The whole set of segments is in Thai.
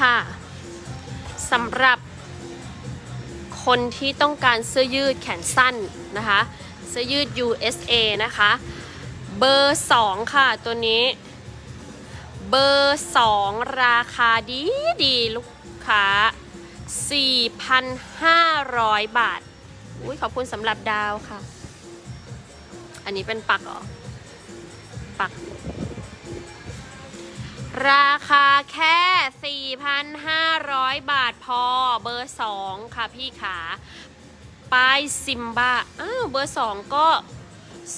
ค่ะสำหรับคนที่ต้องการเสื้อยืดแขนสั้นนะคะ เสื้อยืด USA นะคะ เบอร์ 2 ค่ะตัวนี้ เบอร์ 2 ราคาดีดีลูกค้า 4,500 บาท อุ้ยขอบคุณสำหรับดาวค่ะ อันนี้เป็นปักหรอ ปัก ราคาแค่ 4,500 บาทพอเบอร์ 2 ค่ะพี่ขาป้ายซิมบ้าอ้าวเบอร์ 2 ก็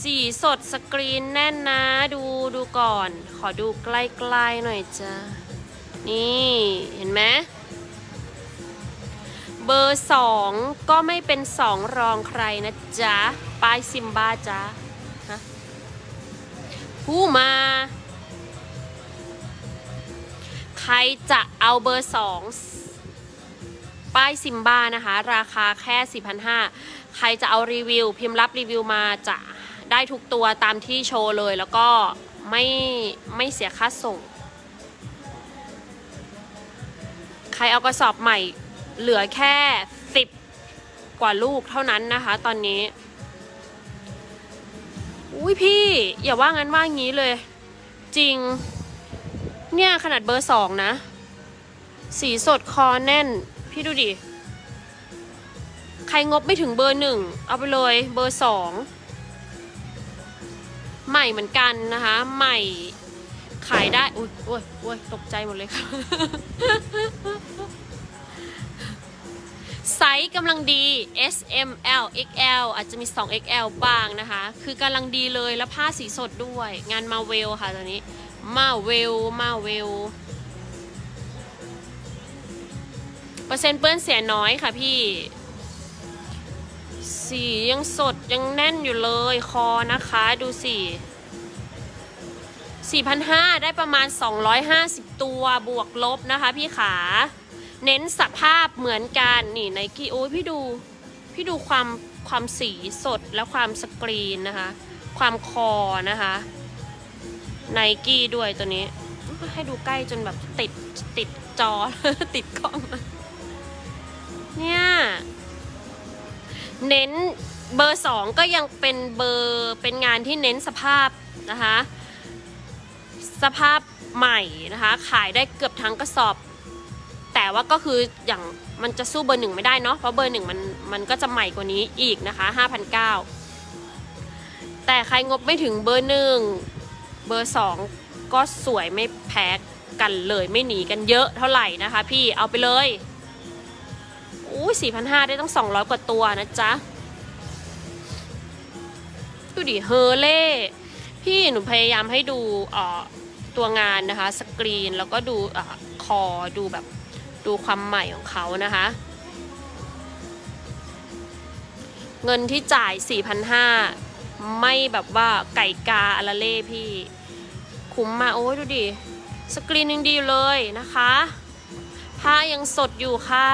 สีสดสกรีนแน่นนะ ดูดูก่อน ขอดูใกล้ๆหน่อยจ้ะนี่เห็นไหมเบอร์2ก็ไม่เป็น2รองใครนะจ๊ะป้ายซิมบ้าจ๊ะฮะผู้มา ใครจะเอาเบอร์2ป้ายซิมบ้านะคะ ราคาแค่4,500 ใครจะเอารีวิว พิมพ์รับรีวิวมาจะได้ทุกตัวตามที่โชว์เลย แล้วก็ไม่ไม่เสียค่าส่ง ใครเอากระสอบใหม่เหลือแค่ 10 กว่าลูกเท่านั้นนะคะ ตอนนี้ อุ้ยพี่ อย่าว่างั้นว่างี้เลย จริง เนี่ยขนาดเบอร์สองนะ สีสดคอแน่น พี่ดูดิ ใครงบไม่ถึงเบอร์หนึ่งเอาไปเลยเบอร์สองใหม่เหมือนกันนะคะ ใหม่ขายได้อุ้ยโอ้ยโอ้ยตกใจหมดเลยค่ะไซส์กำลังดี S M L X L อาจจะมี 2 XL บ้างนะคะ คือกำลังดีเลยแล้วผ้าสีสดด้วย งานมาเวลค่ะตอนนี้ มาเวล มาเวล เปอร์เซ็นต์เปื้อนเสียน้อยค่ะพี่ สียังสดยังแน่นอยู่เลยคอนะคะ ดูสิ4,500 ได้ประมาณ 250 ตัวบวกลบนะคะพี่ขา เน้นสภาพเหมือนกันนี่ไนกี้โอ้ยพี่ดู พี่ดูความความสีสดและความสกรีนนะคะ ความคอนะคะ ไนกี้ด้วยตัวนี้ ให้ดูใกล้จนแบบติดติดจอ ติดกล้อง เนี่ย เน้นเบอร์สองก็ยังเป็นเบอร์เป็นงานที่เน้นสภาพนะคะ สภาพใหม่นะคะ ขายได้เกือบทั้งกระสอบ แต่ว่าก็คืออย่างมันจะสู้เบอร์หนึ่งไม่ได้เนาะเพราะเบอร์หนึ่งมันมันก็จะใหม่กว่านี้อีกนะคะ5,900แต่ใครงบไม่ถึงเบอร์หนึ่ง เบอร์สองก็สวยไม่แพ้กันเลยไม่หนีกันเยอะเท่าไหร่นะคะพี่เอาไปเลยอู้สี่พันห้าได้ต้องสองร้อยกว่าตัวนะจ๊ะ ดูดิเฮอเล่ พี่หนูพยายามให้ดูเอ่อตัวงานนะคะ สกรีนแล้วก็ดูเออคอดูแบบดูความใหม่ของเขานะคะ เงินที่จ่าย 4,500 ไม่แบบว่าไก่กาอารเล่พีุ่้มมาโอ้ยดูดิ สกรีนยังดีอยู่เลยนะคะผ้ายังสดอยู่ค่ะ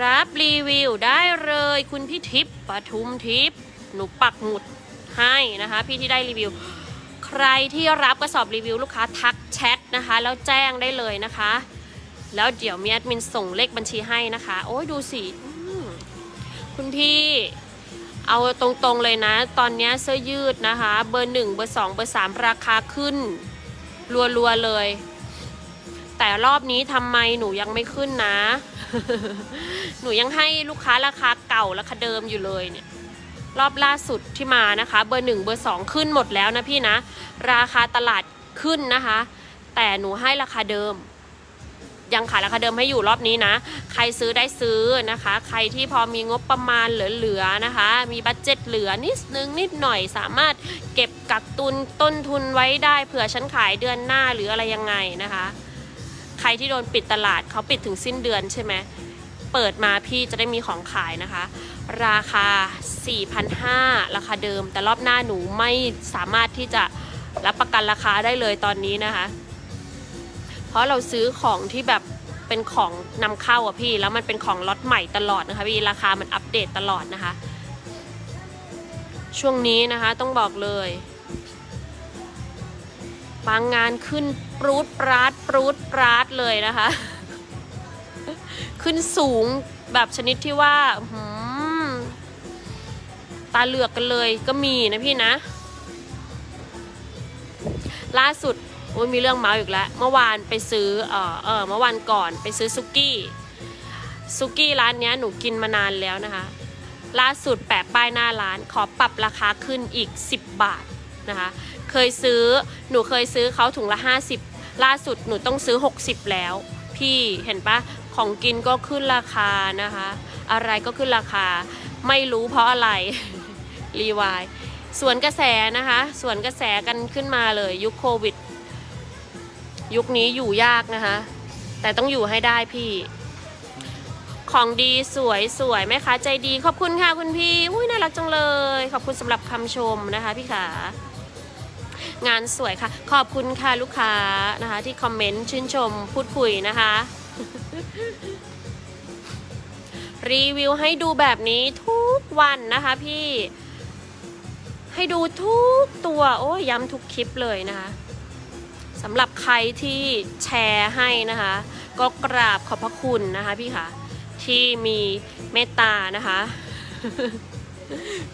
รับรีวิวได้เลยคุณพี่ทิพย์ปทุมทิพย์หนูปักหมุดให้นะคะ พี่ที่ได้รีวิว ใครที่รับกระสอบรีวิวลูกค้าทักแชทนะคะ แล้วแจ้งได้เลยนะคะ แล้วเดี๋ยวมีแอดมินส่งเลขบัญชีให้นะคะ โอ้ยดูสิคุณพี่ เอาตรงๆเลยนะ ตอนนี้เสื้อยืดนะคะ เบอร์หนึ่งเบอร์สองเบอร์สามราคาขึ้น รัวๆเลย แต่รอบนี้ทำไมหนูยังไม่ขึ้นนะ หนูยังให้ลูกค้าราคาเก่าราคาเดิมอยู่เลยเนี่ย รอบล่าสุดที่มานะคะ เบอร์หนึ่งเบอร์สองขึ้นหมดแล้วนะพี่นะ ราคาตลาดขึ้นนะคะ แต่หนูให้ราคาเดิม ยังขายราคาเดิมให้อยู่รอบนี้นะ ใครซื้อได้ซื้อนะคะ ใครที่พอมีงบประมาณเหลือๆนะคะ มีบัตเจ็ตเหลือนิดนึงนิดหน่อยสามารถเก็บกักตุนต้นทุนไว้ได้เผื่อฉันขายเดือนหน้าหรืออะไรยังไงนะคะ ใครที่โดนปิดตลาดเขาปิดถึงสิ้นเดือนใช่ไหมเปิดมาพี่จะได้มีของขายนะคะ ราคา 4,500 ราคาเดิม แต่รอบหน้าหนูไม่สามารถที่จะรับประกันราคาได้เลยตอนนี้นะคะ เพราะเราซื้อของที่แบบเป็นของนำเข้าอะพี่แล้วมันเป็นของล็อตใหม่ตลอดนะคะพี่ราคามันอัปเดตตลอดนะคะ ช่วงนี้นะคะต้องบอกเลยบางงานขึ้นปรูดปราดปรูดปราดเลยนะคะ ขึ้นสูงแบบชนิดที่ว่าหือตาเหลือกกันเลยก็มีนะพี่นะ ล่าสุด โอ้ยมีเรื่องเมาส์อีกแล้ว เมื่อวานไปซื้อเออเออเมื่อวันก่อนไปซื้อซุกี้ซุกี้ร้านเนี้ยหนูกินมานานแล้วนะคะ ล่าสุดแปะป้ายหน้าร้านขอปรับราคาขึ้นอีก 10 บาทนะคะ เคยซื้อหนูเคยซื้อเขาถุงละ 50 ล่าสุดหนูต้องซื้อ 60 แล้ว พี่เห็นปะของกินก็ขึ้นราคานะคะ อะไรก็ขึ้นราคา ไม่รู้เพราะอะไร รีวายส่วนกระแสนะคะส่วนกระแสกันขึ้นมาเลยยุคโควิด ยุคนี้อยู่ยากนะคะ แต่ต้องอยู่ให้ได้พี่ ของดีสวยสวยไหมคะใจดีขอบคุณค่ะคุณพี่อุ้ยน่ารักจังเลย ขอบคุณสำหรับคำชมนะคะพี่ขางานสวยค่ะ ขอบคุณค่ะลูกค้านะคะ ที่คอมเมนต์ชื่นชมพูดคุยนะคะ รีวิวให้ดูแบบนี้ทุกวันนะคะพี่ ให้ดูทุกตัว โอ้ยย้ำทุกคลิปเลยนะคะ สำหรับใครที่แชร์ให้นะคะ ก็กราบขอบพระคุณนะคะพี่ค่ะที่มีเมตตานะคะ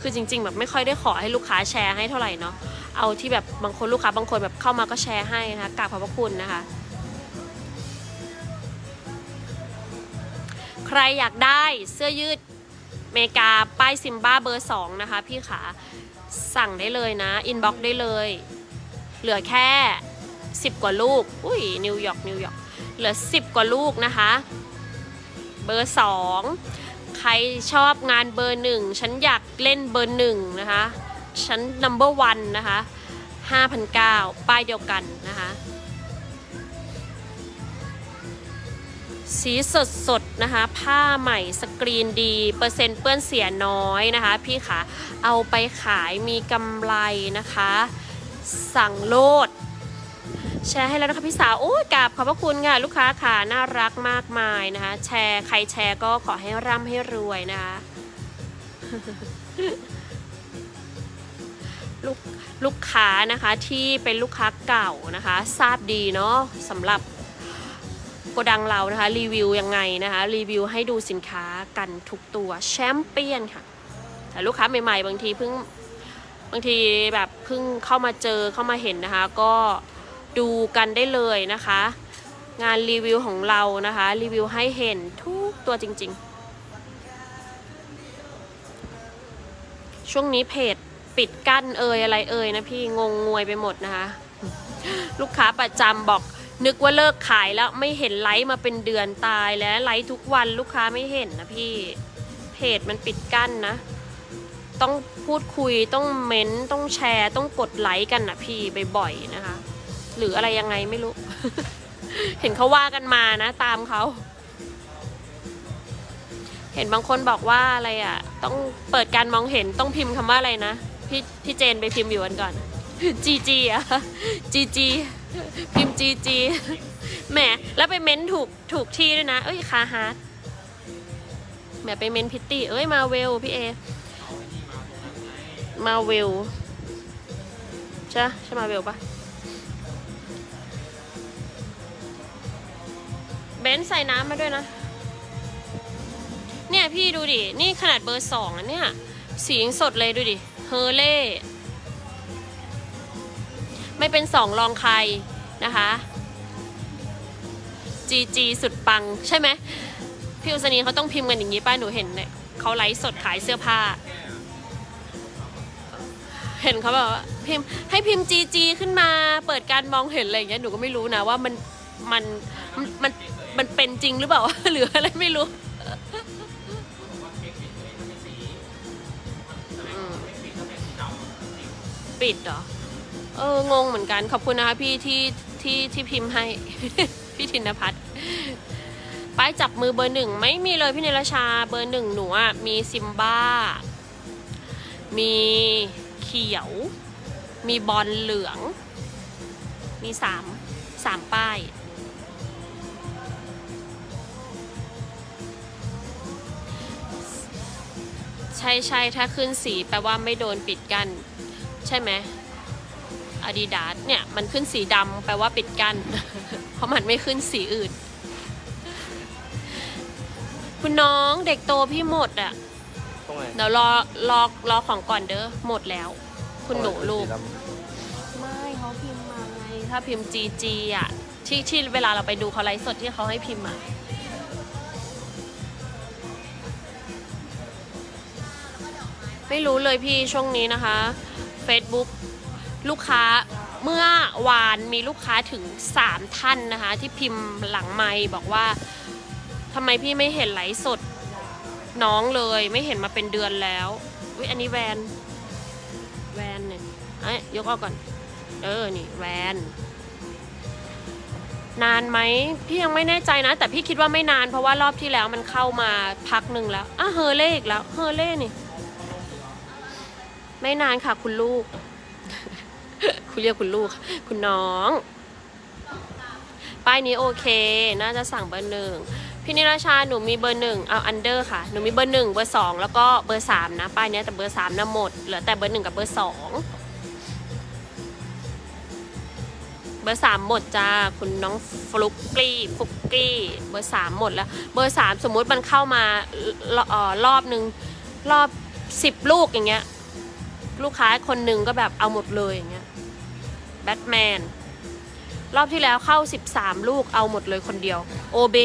คือจริง ๆ แบบไม่ค่อยได้ขอให้ลูกค้าแชร์ให้เท่าไหร่เนาะเอาที่แบบบางคนลูกค้าบางคนแบบเข้ามาก็แชร์ให้นะคะกราบขอบพระคุณนะคะ ใครอยากได้เสื้อยืดเมกาป้ายซิมบ้าเบอร์ 2 นะคะ พี่ขาสั่งได้เลยนะ อินบ็อกได้เลย เหลือแค่ 10 กว่าลูก อุ้ยนิวยอร์กนิวยอร์กเหลือ 10 กว่าลูกนะคะ เบอร์ 2 ใครชอบงานเบอร์หนึ่งฉันอยากเล่นเบอร์หนึ่งนะคะ ฉัน number one นะคะ5,900ป้ายเดียวกันนะคะ สีสดสดๆนะคะ ผ้าใหม่สกรีนดี เปอร์เซ็นต์เปื้อนเสียน้อยนะคะ พี่คะเอาไปขายมีกำไรนะคะ สั่งโลด แชร์ให้แล้วนะคะพี่สาวโอ้ยกราบขอบพระคุณค่ะลูกค้าค่ะน่ารักมากมายนะคะ แชร์ใครแชร์ก็ขอให้ร่ำให้รวยนะคะลูกลูกค้านะคะที่เป็นลูกค้าเก่านะคะ ทราบดีเนาะสำหรับโกดังเรานะคะ รีวิวยังไงนะคะ รีวิวให้ดูสินค้ากันทุกตัวแชมเปี้ยนค่ะ แต่ลูกค้าใหม่ๆ บางทีเพิ่งบางทีแบบเพิ่งเข้ามาเจอเข้ามาเห็นนะคะ ก็ ดูกันได้เลยนะคะ งานรีวิวของเรานะคะ รีวิวให้เห็นทุกตัวจริง ๆ ช่วงนี้เพจปิดกั้นเอ่ยอะไรเอ่ยนะพี่งงงวยไปหมดนะคะ ลูกค้าประจำบอกนึกว่าเลิกขายแล้วไม่เห็นไลฟ์มาเป็นเดือนตายแล้วไลฟ์ทุกวันลูกค้าไม่เห็นนะพี่เพจมันปิดกั้นนะ ต้องพูดคุยต้องเม้นต์ต้องแชร์ ต้องกดไลค์กันนะพี่บ่อยๆนะคะ หรืออะไรยังไงไม่รู้ เห็นเขาว่ากันมานะตามเขาเห็นบางคนบอกว่าอะไรอะ ต้องเปิดการมองเห็นต้องพิมพ์คำว่าอะไรนะพี่พี่เจนไปพิมพ์อยู่วันก่อนจีจีอะจีจีพิมพ์จีจีแหมแล้วไปเม้นถูกถูกที่ด้วยนะ เอ้ยคาฮาร์ดแหมไปเม้นพิตตี้เอ้ยมาเวลพี่เอ มาเวลใช่ใช่มาเวลปะ เบนซ์ใส่น้ำมาด้วยนะ เนี่ยพี่ดูดิ นี่ขนาดเบอร์สองอะเนี่ย สียังสดเลยดูดิ เฮอเล่ ไม่เป็นสองรองใครนะคะ จีจีสุดปังใช่ไหม พี่อุศนีเขาต้องพิมพ์กันอย่างนี้ป้าหนูเห็นเนี่ยเขาไลฟ์สดขายเสื้อผ้า เห็นเขาแบบว่าพิมพ์ให้พิมพ์จีจีขึ้นมา เปิดการมองเห็นอะไรอย่างเงี้ยหนูก็ไม่รู้นะว่ามันมันมัน มันเป็นจริงหรือเปล่า หรืออะไรไม่รู้อืมปิดเหรอ เอองงเหมือนกันขอบคุณนะคะพี่ที่ที่ที่พิมพ์ให้ พี่ธินพัฒน์ป้ายจับมือเบอร์หนึ่งไม่มีเลยพี่เนรชาเบอร์หนึ่งหนูอะมีซิมบ้า มีเขียว มีบอลเหลือง มีสามสามป้าย ใช่ใช่ถ้าขึ้นสีแปลว่าไม่โดนปิดกันใช่ไหม Adidas เนี่ยมันขึ้นสีดำแปลว่าปิดกั้นเพราะมันไม่ขึ้นสีอื่น คุณน้องเด็กโตพี่หมดอะตรงไหนเดี๋ยวรอรอรอของก่อนเด้อหมดแล้ว คุณหนูลูกสีดไม่เขาพิมพ์มาไง ถ้าพิมพ์ GG อะที่ที่เวลาเราไปดูเขาไลฟ์สดที่เขาให้พิมพ์อะ ไม่รู้เลยพี่ช่วงนี้นะคะ Facebook ลูกค้าเมื่อวานมีลูกค้าถึง 3 ท่านนะคะ ที่พิมพ์หลังไมบอกว่าทำไมพี่ไม่เห็นไลฟ์สดน้องเลยไม่เห็นมาเป็นเดือนแล้ววิอันนี้แวนแวนเนี่ยไอ้ยยกออกก่อน เออนี่แวนนานไหมพี่ยังไม่แน่ใจนะ แต่พี่คิดว่าไม่นานเพราะว่ารอบที่แล้วมันเข้ามาพักหนึ่งแล้วอะเฮอเล่อีกแล้วเฮอเล่นี่ ไม่นานค่ะ คุณลูก คุณเรียกคุณลูก คุณน้อง ป้ายนี้โอเค น่าจะสั่งเบอร์หนึ่ง พี่นิราชาหนูมีเบอร์หนึ่งเอาอันเดอร์ค่ะ หนูมีเบอร์หนึ่งเบอร์สองแล้วก็เบอร์สามนะ ป้ายนี้แต่เบอร์สามน่ะหมด เหลือแต่เบอร์หนึ่งกับเบอร์สองเบอร์สามหมดจ้าคุณน้องฟลุกกี้ฟลุกกี้เบอร์สามหมดแล้ว เบอร์สามสมมุติมันเข้ามาเอ่อรอบหนึ่งรอบสิบลูกอย่างเงี้ย ลูกค้าคนหนึ่งก็แบบเอาหมดเลยอย่างเงี้ยแบทแมนรอบที่แล้วเข้า 13 ลูกเอาหมดเลยคนเดียวโอเบ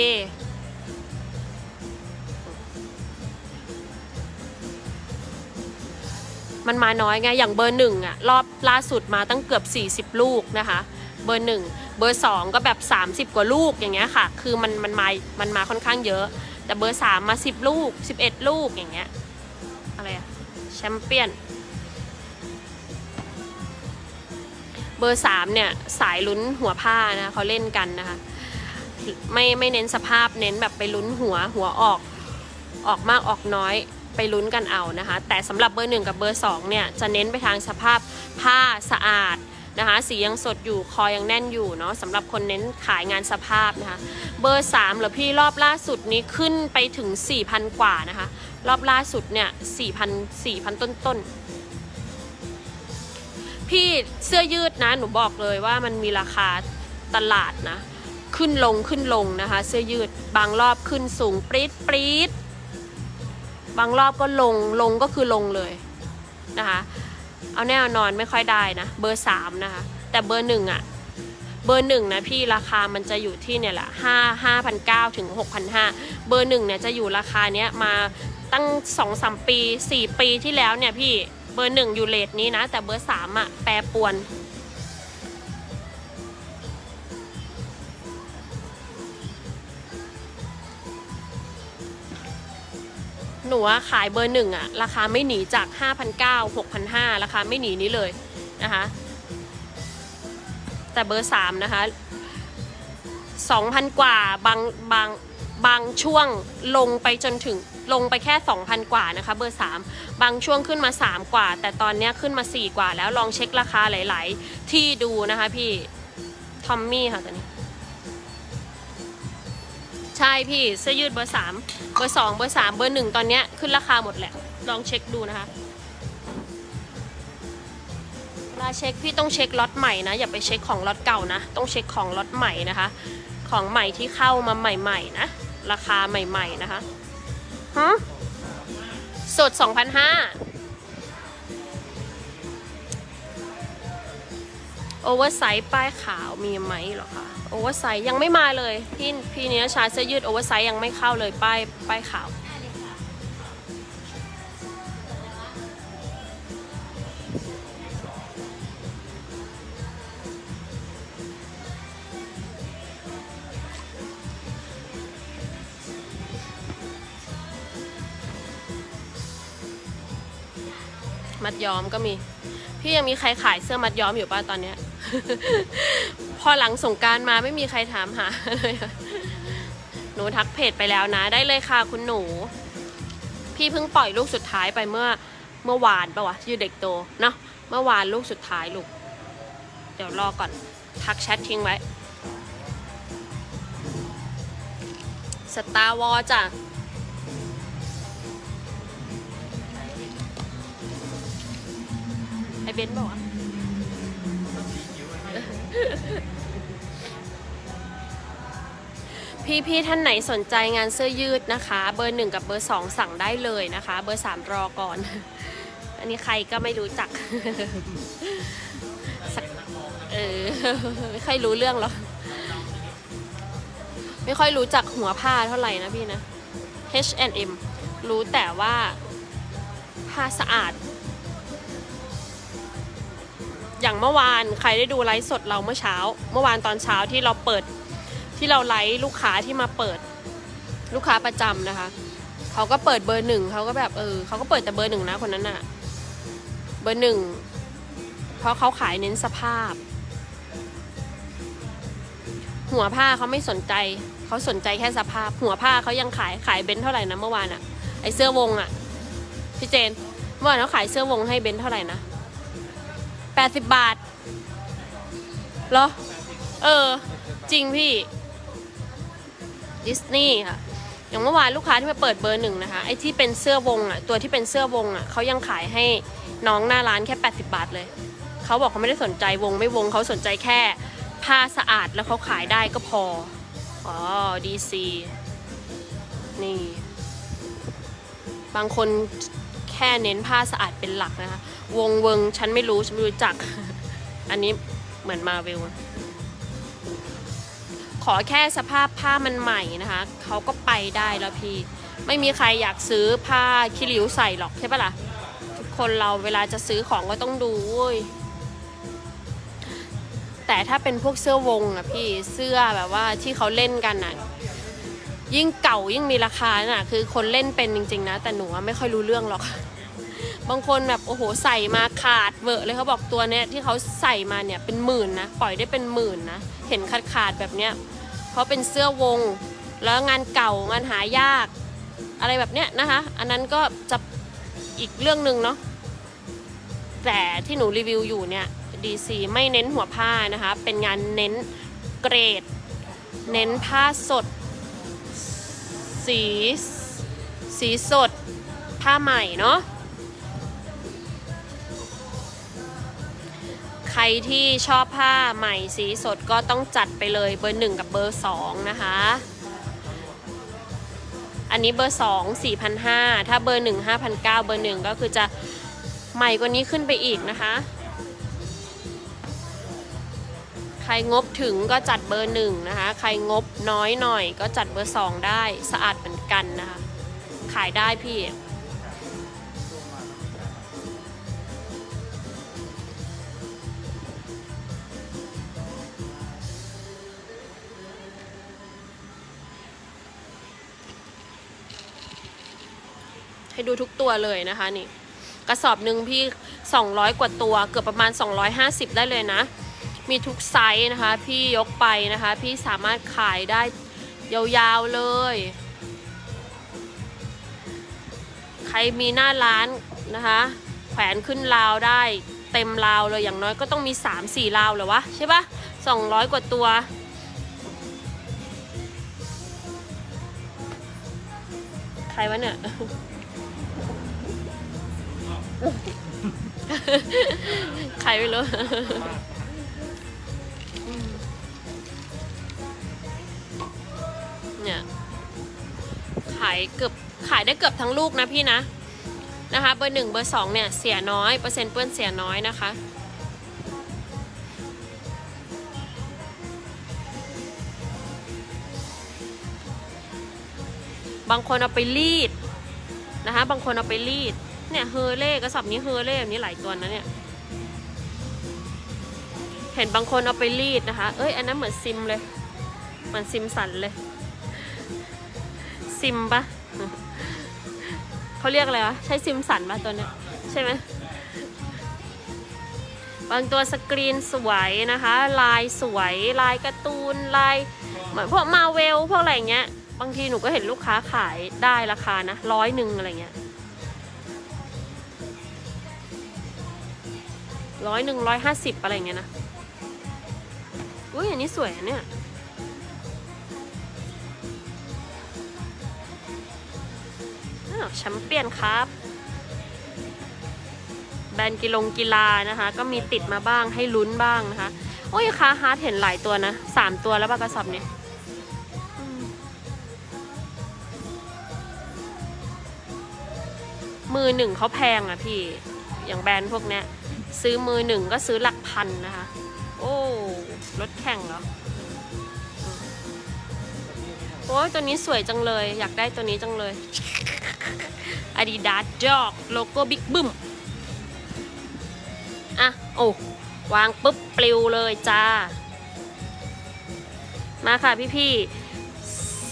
มันมาน้อยไง อย่างเบอร์หนึ่งอะรอบล่าสุดมาตั้งเกือบ 40 ลูกนะคะ เบอร์หนึ่งเบอร์สองก็แบบ 30 กว่าลูกอย่างเงี้ยค่ะ คือมันมันมามันมาค่อนข้างเยอะ แต่เบอร์สามมา 10 ลูก 11 ลูกอย่างเงี้ยอะไรอะแชมเปี้ยน เบอร์สามเนี่ย สายลุ้นหัวผ้านะเขาเล่นกันนะคะ ไม่ไม่เน้นสภาพเน้นแบบไปลุ้นหัวหัวออกออกมากออกน้อยไปลุ้นกันเอานะคะ แต่สำหรับเบอร์หนึ่งกับเบอร์สองเนี่ย จะเน้นไปทางสภาพผ้าสะอาดนะคะ สียังสดอยู่คอยังแน่นอยู่เนาะสำหรับคนเน้นขายงานสภาพนะคะ เบอร์สามหรือพี่รอบล่าสุดนี้ขึ้นไปถึง 4,000 กว่านะคะ รอบล่าสุดเนี่ย4,000 4,000 ต้นต้นๆ พี่เสื้อยืดนะ หนูบอกเลยว่ามันมีราคาตลาดนะ ขึ้นลงขึ้นลงนะคะ เสื้อยืดบางรอบขึ้นสูงปรี๊ดปรี๊ดบางรอบก็ลงลงก็คือลงเลยนะคะ เอาแน่นอนไม่ค่อยได้นะ เบอร์สามนะคะ แต่เบอร์หนึ่งอะเบอร์หนึ่งนะพี่ราคามันจะอยู่ที่เนี่ยแหละห้าห้าพันเก้าถึงหกพันห้าเบอร์หนึ่งเนี่ยจะอยู่ราคาเนี้ยมาตั้งสองสามปีสี่ปีที่แล้วเนี่ยพี่ เบอร์หนึ่งอยู่เลทนี้นะ แต่เบอร์สามอะแปรปวน หนูขายเบอร์หนึ่งอะราคาไม่หนีจาก 5,900 6,500 ราคาไม่หนีนี้เลยนะคะ แต่เบอร์สามนะคะ 2,000 กว่าบางบางบางช่วงลงไปจนถึง ลงไปแค่ 2,000 กว่านะคะ เบอร์ 3 บางช่วงขึ้นมา 3 กว่า แต่ตอนนี้ขึ้นมา 4 กว่าแล้วลองเช็คราคาหลาย ๆ ที่ดูนะคะพี่ ทอมมี่ค่ะตัวนี้ ใช่พี่เสื้อยืดเบอร์สามเบอร์สองเบอร์สามเบอร์หนึ่งตอนนี้ขึ้นราคาหมดแหละ ลองเช็คดูนะคะเวลาเช็คพี่ต้องเช็คล็อตใหม่นะ อย่าไปเช็คของล็อตเก่านะ ต้องเช็คของล็อตใหม่นะคะ ของใหม่ที่เข้ามาใหม่ ๆ นะ ราคาใหม่ ๆ นะคะ ฮะสด2,500โอเวอร์ไซส์ป้ายขาวมีไหมหรอคะโอเวอร์ไซส์ยังไม่มาเลย พี่พี่เนี้ยชาเสื้อยืดโอเวอร์ไซส์ยังไม่เข้าเลยป้ายป้ายขาว มัดย้อมก็มี พี่ยังมีใครขายเสื้อมัดย้อมอยู่ป่ะตอนเนี้ย พอหลังสงการมาไม่มีใครถามหาเลยหนูทักเพจไปแล้วนะ ได้เลยค่ะคุณหนู พี่เพิ่งปล่อยลูกสุดท้ายไปเมื่อเมื่อวานปะวะชื่เด็กโตเนาะเมื่อวานลูกสุดท้ายลูก เดี๋ยวรอก่อน ทักแชททิ้งไว้สตาร์วอจ้ะ เบนซ์บอกว่าพี่ๆท่านไหนสนใจงานเสื้อยืดนะคะ เบอร์หนึ่งกับเบอร์สองสั่งได้เลยนะคะ เบอร์สามรอก่อน อันนี้ใครก็ไม่รู้จักสักเออไม่ค่อยรู้เรื่องหรอกไม่ค่อยรู้จักหัวผ้าเท่าไหร่นะพี่นะ H&M รู้แต่ว่าผ้าสะอาด อย่างเมื่อวานใครได้ดูไลฟ์สดเราเมื่อเช้า เมื่อวานตอนเช้าที่เราเปิดที่เราไลฟ์ลูกค้าที่มาเปิดลูกค้าประจำนะคะเขาก็เปิดเบอร์หนึ่งเขาก็แบบเออเขาก็เปิดแต่เบอร์หนึ่งนะคนนั้นอะเบอร์หนึ่งเพราะเขาขายเน้นสภาพ หัวผ้าเขาไม่สนใจเขาสนใจแค่สภาพ หัวผ้าเขายังขายขายเบนเท่าไหร่นะเมื่อวานอะไอเสื้อวงอะพี่เจนเมื่อวานเขาขายเสื้อวงให้เบนเท่าไหร่นะ แปดสิบบาทเหรอ เออ จริงพี่ ดิสนีย์ค่ะ อย่างเมื่อวานลูกค้าที่มาเปิดเบอร์หนึ่งนะคะ ไอ้ที่เป็นเสื้อวงอะ ตัวที่เป็นเสื้อวงอะเขายังขายให้น้องหน้าร้านแค่ 80 บาทเลย เขาบอกเขาไม่ได้สนใจวงไม่วงเขาสนใจแค่ ผ้าสะอาดแล้วเขาขายได้ก็พอ อ๋อ ดีซี นี่ บางคนแค่เน้นผ้าสะอาดเป็นหลักนะคะ วงเวงฉันไม่รู้ฉันไม่รู้จัก อันนี้เหมือนมาเวลขอแค่สภาพผ้ามันใหม่นะคะเขาก็ไปได้แล้วพี่ ไม่มีใครอยากซื้อผ้าคิริวใส่หรอกใช่ปะล่ะ ทุกคนเราเวลาจะซื้อของก็ต้องดูเว้ยแต่ถ้าเป็นพวกเสื้อวงอะพี่เสื้อแบบว่าที่เขาเล่นกันอะยิ่งเก่ายิ่งมีราคาน่ะ คือคนเล่นเป็นจริง ๆ นะ แต่หนูไม่ค่อยรู้เรื่องหรอก บางคนแบบโอ้โหใส่มาขาดเวอะเลยเขาบอกตัวเนี้ยที่เขาใส่มาเนี่ยเป็นหมื่นนะปล่อยได้เป็นหมื่นนะเห็นขาดขาดแบบเนี้ยเพราะเป็นเสื้อวง แล้วงานเก่างานหายาก อะไรแบบเนี้ยนะคะ อันนั้นก็จะอีกเรื่องหนึ่งเนาะแต่ที่หนูรีวิวอยู่เนี่ยดีซีไม่เน้นหัวผ้านะคะ เป็นงานเน้นเกรด เน้นผ้าสด สี สีสด ผ้าใหม่เนาะ ใครที่ชอบผ้าใหม่สีสดก็ต้องจัดไปเลยเบอร์หนึ่งกับเบอร์สองนะคะ อันนี้เบอร์สองสี่พันห้าถ้าเบอร์หนึ่งห้าพันเก้าเบอร์หนึ่งก็คือจะใหม่กว่านี้ขึ้นไปอีกนะคะ ใครงบถึงก็จัดเบอร์หนึ่งนะคะ ใครงบน้อยหน่อยก็จัดเบอร์สองได้สะอาดเหมือนกันนะคะ ขายได้พี่ ดูทุกตัวเลยนะคะนี่ กระสอบหนึ่งพี่ 200 กว่าตัว เกือบประมาณ 250 ได้เลยนะ มีทุกไซส์นะคะ พี่ยกไปนะคะ พี่สามารถขายได้ยาวๆเลย ใครมีหน้าร้านนะคะ แขวนขึ้นราวได้เต็มราวเลยอย่างน้อยก็ต้องมี 3-4ราวเลยวะใช่ปะ200 กว่าตัวใครวะเนี่ย ใครไม่รู้เนี่ยขายเกือบขายได้เกือบทั้งลูกนะพี่นะ นะคะ เบอร์หนึ่งเบอร์สองเนี่ย เสียน้อยเปอร์เซ็นต์เปื้อนเสียน้อยนะคะบางคนเอาไปรีดนะคะ บางคนเอาไปรีด เนี่ยเฮอเล่กระสอบนี้เฮอเล่แบบนี้หลายตัวนะเนี่ย เห็นบางคนเอาไปรีดนะคะ เอ้ยอันนั้นเหมือนซิมเลย เหมือนซิมสันเลย ซิมปะเขาเรียกอะไรวะ ใช้ซิมสันปะตัวเนี้ยใช่ไหมบางตัวสกรีนสวยนะคะ ลายสวยลายการ์ตูนลายเหมือนพวกมาเวลพวกอะไรเงี้ย บางทีหนูก็เห็นลูกค้าขายได้ราคานะร้อยหนึ่งอะไรเงี้ย ร้อยหนึ่งร้อยห้าสิบอะไรเงี้ยนะ อุ้ยอันนี้สวยเนี่ย แชมเปี้ยนครับ แบรนด์กีฬงกีฬานะคะ ก็มีติดมาบ้างให้ลุ้นบ้างนะคะ โอ้ยคาฮาร์ดเห็นหลายตัวนะสามตัวแล้วป่ะกระสอบเนี้อืมมือหนึ่งเขาแพงอะพี่ อย่างแบรนด์พวกเนี้ย ซื้อมือหนึ่งก็ซื้อหลักพันนะคะ โอ้ รถแข่งเหรอ โอ้ยตัวนี้สวยจังเลย อยากได้ตัวนี้จังเลย Adidas Dog โลโก้บิ๊กบึ้ม อะ โอ้ วางปุ๊บปลิวเลยจ้า มาค่ะพี่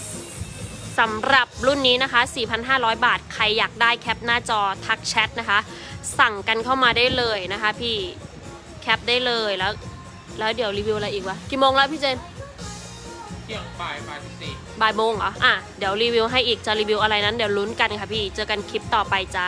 ๆสำหรับรุ่นนี้นะคะ 4,500 บาท ใครอยากได้แคปหน้าจอทักแชทนะคะ สั่งกันเข้ามาได้เลยนะคะ พี่แคปได้เลยแล้ว แล้วเดี๋ยวรีวิวอะไรอีกวะกี่โมงแล้วพี่เจนเที่ยงบ่ายบ่ายสิบสี่บ่ายโมงเหรออะเดี๋ยวรีวิวให้อีกจะรีวิวอะไรนั้นเดี๋ยวลุ้นกันค่ะพี่เจอกันคลิปต่อไปจ้า